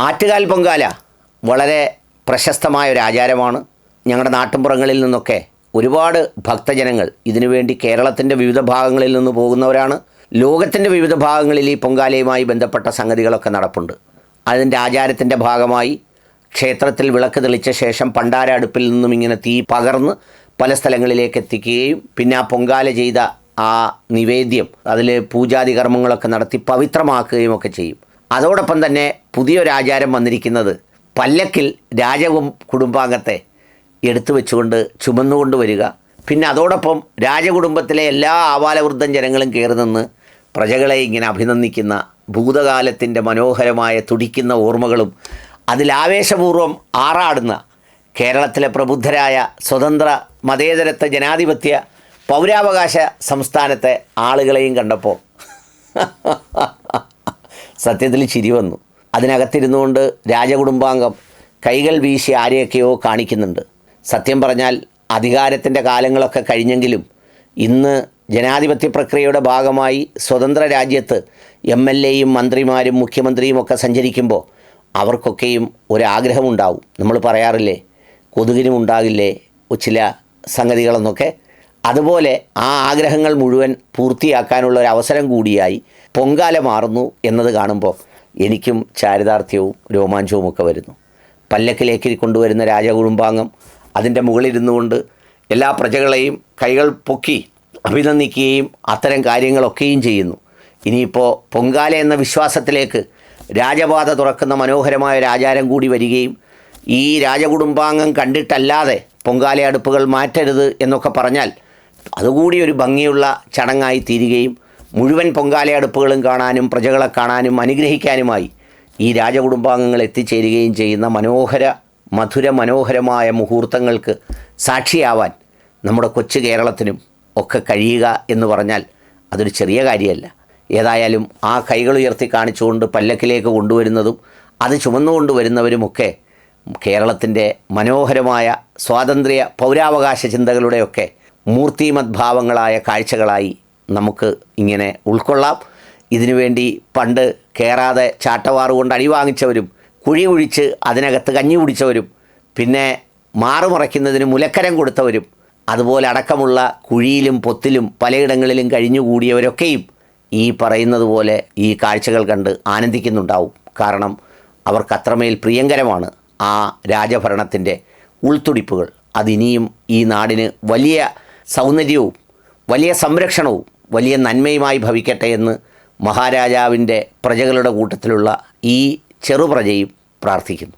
ആറ്റുകാൽ പൊങ്കാല വളരെ പ്രശസ്തമായ ഒരു ആചാരമാണ്. ഞങ്ങളുടെ നാട്ടിൻപുറങ്ങളിൽ നിന്നൊക്കെ ഒരുപാട് ഭക്തജനങ്ങൾ ഇതിനുവേണ്ടി കേരളത്തിന്റെ വിവിധ ഭാഗങ്ങളിൽ നിന്ന് പോകുന്നവരാണ്. ലോകത്തിന്റെ വിവിധ ഭാഗങ്ങളിൽ ഈ പൊങ്കാലയുമായി ബന്ധപ്പെട്ട സംഗതികളൊക്കെ നടപ്പുണ്ട്. അതിന്റെ ആചാരത്തിന്റെ ഭാഗമായി ക്ഷേത്രത്തിൽ വിളക്ക് തെളിച്ച ശേഷം പണ്ടാര അടുപ്പിൽ നിന്നും ഇങ്ങനെ തീ പകർന്ന് പല സ്ഥലങ്ങളിലേക്ക് എത്തിക്കുകയും പിന്നെ ആ പൊങ്കാല ചെയ്ത ആ നിവേദ്യം അതിൽ പൂജാതി കർമ്മങ്ങളൊക്കെ നടത്തി പവിത്രമാക്കുകയും ഒക്കെ ചെയ്യും. അതോടൊപ്പം തന്നെ പുതിയൊരു ആചാരം വന്നിരിക്കുന്നത് പല്ലക്കിൽ രാജവും കുടുംബാംഗത്തെ എടുത്തു വെച്ചുകൊണ്ട് ചുമന്നുകൊണ്ട് വരിക. പിന്നെ അതോടൊപ്പം രാജകുടുംബത്തിലെ എല്ലാ ആവാലവൃദ്ധം ജനങ്ങളും കയറി നിന്ന് പ്രജകളെ ഇങ്ങനെ അഭിനന്ദിക്കുന്ന ഭൂതകാലത്തിന്റെ മനോഹരമായ തുടിക്കുന്ന ഓർമ്മകളും അതിൽ ആവേശപൂർവം ആറാടുന്ന കേരളത്തിലെ പ്രബുദ്ധരായ സ്വതന്ത്ര മതേതരത്വ ജനാധിപത്യ പൗരാവകാശ സംസ്ഥാനത്തെ ആളുകളെയും കണ്ടപ്പോൾ. സത്യത്തിൽ ചിരി വന്നു. അതിനകത്തിരുന്നുകൊണ്ട് രാജകുടുംബാംഗം കൈകൾ വീശി ആരെയൊക്കെയോ കാണിക്കുന്നുണ്ട്. സത്യം പറഞ്ഞാൽ അധികാരത്തിന്റെ കാലങ്ങളൊക്കെ കഴിഞ്ഞെങ്കിലും ഇന്ന് ജനാധിപത്യ പ്രക്രിയയുടെ ഭാഗമായി സ്വതന്ത്ര രാജ്യത്ത് എം എൽ എയും മന്ത്രിമാരും മുഖ്യമന്ത്രിയും ഒക്കെ സഞ്ചരിക്കുമ്പോൾ അവർക്കൊക്കെയും ഒരാഗ്രഹമുണ്ടാവും. നമ്മൾ പറയാറില്ലേ കൊതുകിനും ഉണ്ടാകില്ലേ ചില സംഗതികളെന്നൊക്കെ. അതുപോലെ ആ ആഗ്രഹങ്ങൾ മുഴുവൻ പൂർത്തിയാക്കാനുള്ള ഒരു അവസരം കൂടിയായി പൊങ്കാല മാറുന്നു എന്നത് കാണുമ്പോൾ എനിക്കും ചാരിതാർത്ഥ്യവും രോമാഞ്ചവും ഒക്കെ വരുന്നു. പല്ലക്കിലേക്ക് കൊണ്ടുവരുന്ന രാജകുടുംബാംഗം അതിന്റെ മുകളിലിരുന്നു കൊണ്ട് എല്ലാ പ്രജകളെയും കൈകൾ പൊക്കി അഭിനന്ദിക്കുകയും അത്തരം കാര്യങ്ങളൊക്കെയും ചെയ്യുന്നു. ഇനിയിപ്പോൾ പൊങ്കാല എന്ന വിശ്വാസത്തിലേക്ക് രാജപാത തുറക്കുന്ന മനോഹരമായ ഒരു ആചാരം കൂടി വരികയും ഈ രാജകുടുംബാംഗം കണ്ടിട്ടല്ലാതെ പൊങ്കാല അടുപ്പുകൾ മാറ്റരുത് എന്നൊക്കെ പറഞ്ഞാൽ അതുകൂടി ഒരു ഭംഗിയുള്ള ചടങ്ങായി തീരുകയും മുഴുവൻ പൊങ്കാല അടുപ്പുകളും കാണാനും പ്രജകളെ കാണാനും അനുഗ്രഹിക്കാനുമായി ഈ രാജകുടുംബാംഗങ്ങൾ എത്തിച്ചേരുകയും ചെയ്യുന്ന മനോഹര മധുര മനോഹരമായ മുഹൂർത്തങ്ങൾക്ക് സാക്ഷിയാവാൻ നമ്മുടെ കൊച്ചു കേരളത്തിനും ഒക്കെ കഴിയുക എന്ന് പറഞ്ഞാൽ അതൊരു ചെറിയ കാര്യമല്ല. ഏതായാലും ആ കൈകൾ ഉയർത്തി കാണിച്ചുകൊണ്ട് പല്ലക്കിലേക്ക് കൊണ്ടുവരുന്നതും അത് ചുമന്നുകൊണ്ട് വരുന്നവരുമൊക്കെ കേരളത്തിന്റെ മനോഹരമായ സ്വാതന്ത്ര്യ പൗരാവകാശ ചിന്തകളുടെയൊക്കെ മൂർത്തിമത് ഭാവങ്ങളായ കാഴ്ചകളായി നമുക്ക് ഇങ്ങനെ ഉൾക്കൊള്ളാം. ഇതിനുവേണ്ടി പണ്ട് കയറാതെ ചാട്ടവാറ് കൊണ്ട് അടി വാങ്ങിച്ചവരും കുഴി കുഴിച്ച് അതിനകത്ത് കഞ്ഞി കുടിച്ചവരും പിന്നെ മാറുമറയ്ക്കുന്നതിന് മുലക്കരം കൊടുത്തവരും അതുപോലെ അടക്കമുള്ള കുഴിയിലും പൊത്തിലും പലയിടങ്ങളിലും കഴിഞ്ഞുകൂടിയവരൊക്കെയും ഈ പറയുന്നത് പോലെ ഈ കാഴ്ചകൾ കണ്ട് ആനന്ദിക്കുന്നുണ്ടാവും. കാരണം അവർക്ക് അത്രമേൽ പ്രിയങ്കരമാണ് ആ രാജഭരണത്തിന്റെ ഉൾത്തുടിപ്പുകൾ. അതിനിയും ഈ നാടിന് വലിയ സൗന്ദര്യവും വലിയ സംരക്ഷണവും വലിയ നന്മയുമായി ഭവിക്കട്ടെ എന്ന് മഹാരാജാവിന്റെ പ്രജകളുടെ കൂട്ടത്തിലുള്ള ഈ ചെറുപ്രജയും പ്രാർത്ഥിക്കുന്നു.